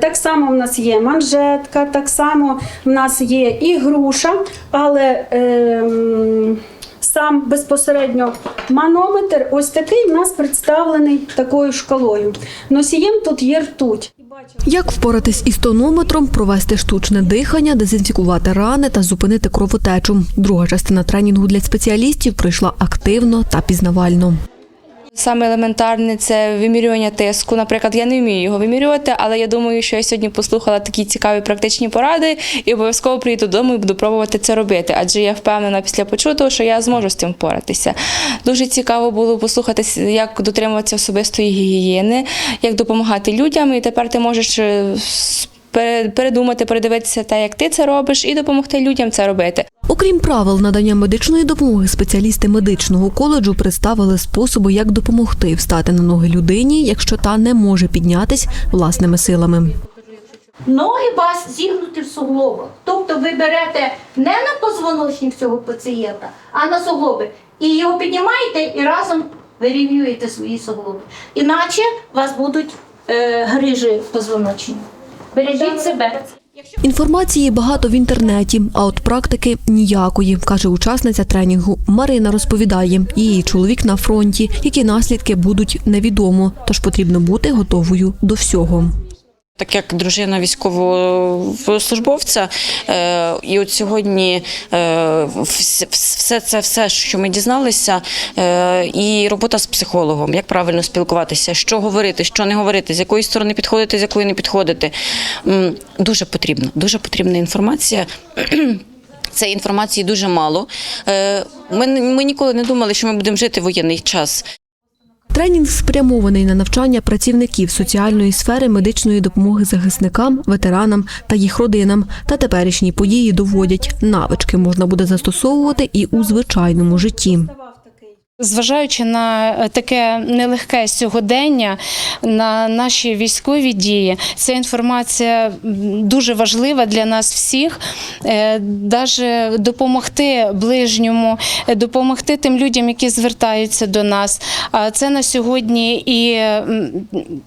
Так само в нас є манжетка, так само в нас є і груша, але ем, сам безпосередньо манометр ось такий в нас представлений такою шкалою. Носієм тут є ртуть. Як впоратись із тонометром, провести штучне дихання, дезінфікувати рани та зупинити кровотечу. Друга частина тренінгу для спеціалістів пройшла активно та пізнавально. Саме елементарне це вимірювання тиску. Наприклад, я не вмію його вимірювати, але я думаю, що я сьогодні послухала такі цікаві практичні поради і обов'язково приїду додому і буду пробувати це робити. Адже я впевнена після почутого, що я зможу з цим впоратися. Дуже цікаво було послухати, як дотримуватися особистої гігієни, як допомагати людям. І тепер ти можеш е, передумати, передивитися те, як ти це робиш, і допомогти людям це робити. Окрім правил надання медичної допомоги, спеціалісти медичного коледжу представили способи, як допомогти встати на ноги людині, якщо та не може піднятись власними силами. Ноги вас зігнуті в суглобах. Тобто ви берете не на позвоночник цього пацієнта, а на суглоби. І його піднімаєте і разом вирівнюєте свої суглоби. Іначе вас будуть е, грижі позвоночні. Бережіть себе. Інформації багато в інтернеті, а от практики ніякої, каже учасниця тренінгу. Марина розповідає, її чоловік на фронті, які наслідки будуть невідомо, тож потрібно бути готовою до всього. Так як дружина військового службовця, е, і от сьогодні е, все це все, що ми дізналися, е, і робота з психологом, як правильно спілкуватися, що говорити, що не говорити, з якої сторони підходити, з якої не підходити. Дуже потрібно, дуже потрібна інформація. Цієї інформації дуже мало. Ми, ми ніколи не думали, що ми будемо жити в воєнний час. Тренінг спрямований на навчання працівників соціальної сфери медичної допомоги захисникам, ветеранам та їх родинам. Та теперішні події доводять, навички можна буде застосовувати і у звичайному житті. Зважаючи на е, таке нелегке сьогодення, на наші військові дії, ця інформація дуже важлива для нас всіх. Даже допомогти ближньому, е, допомогти тим людям, які звертаються до нас. Це на сьогодні і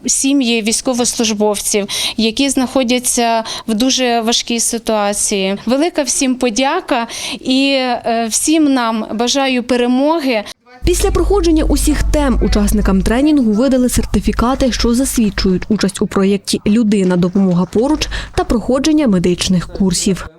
сім'ї військовослужбовців, які знаходяться в дуже важкій ситуації. Велика всім подяка і е, всім нам бажаю перемоги. Після проходження усіх тем учасникам тренінгу видали сертифікати, що засвідчують участь у проєкті Людина допомога поруч та проходження медичних курсів.